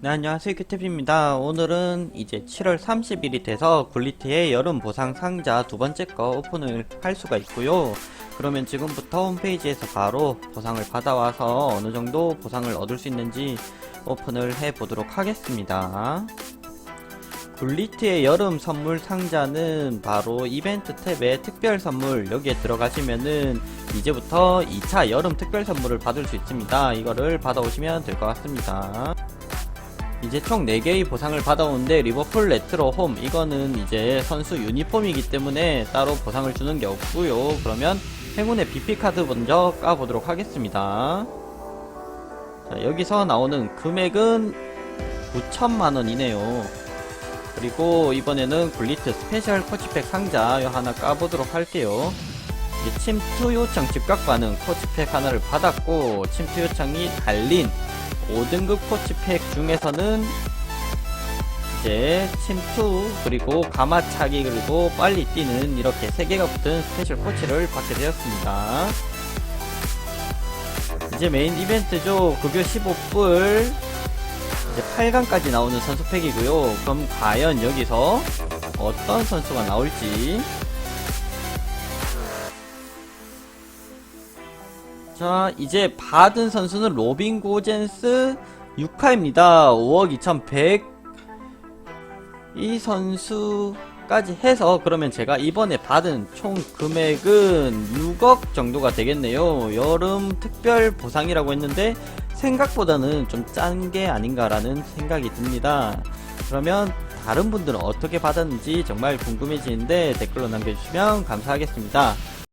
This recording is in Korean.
네, 안녕하세요. 큐탭입니다. 오늘은 이제 7월 30일이 돼서 굴리트의 여름 보상 상자 두 번째 거 오픈을 할 수가 있고요. 그러면 지금부터 홈페이지에서 바로 보상을 받아와서 어느 정도 보상을 얻을 수 있는지 오픈을 해 보도록 하겠습니다. 굴리트의 여름 선물 상자는 바로 이벤트 탭에 특별 선물 여기에 들어가시면은 이제부터 2차 여름 특별 선물을 받을 수 있습니다. 이거를 받아오시면 될 것 같습니다. 이제 총 4개의 보상을 받아오는데 리버풀 레트로 홈 이거는 이제 선수 유니폼이기 때문에 따로 보상을 주는 게 없고요. 그러면 행운의 BP카드 먼저 까보도록 하겠습니다. 자 여기서 나오는 금액은 9천만원이네요. 그리고 이번에는 굴리트 스페셜 코치팩 상자 요 하나 까보도록 할게요. 침투 요청 즉각 반응 코치팩 하나를 받았고 침투 요청이 달린 5등급 코치팩 중에서는 이제 침투 그리고 가마차기 그리고 빨리 뛰는 이렇게 3개가 붙은 스페셜 코치를 받게 되었습니다. 이제 메인 이벤트죠. 급여 15불. 이제 8강까지 나오는 선수팩이고요. 그럼 과연 여기서 어떤 선수가 나올지 자, 이제 받은 선수는 로빈 고젠스 6화입니다. 5억 2100. 이 선수까지 해서 그러면 제가 이번에 받은 총 금액은 6억 정도가 되겠네요. 여름 특별 보상이라고 했는데 생각보다는 좀 짠 게 아닌가라는 생각이 듭니다. 그러면 다른 분들은 어떻게 받았는지 정말 궁금해지는데 댓글로 남겨주시면 감사하겠습니다.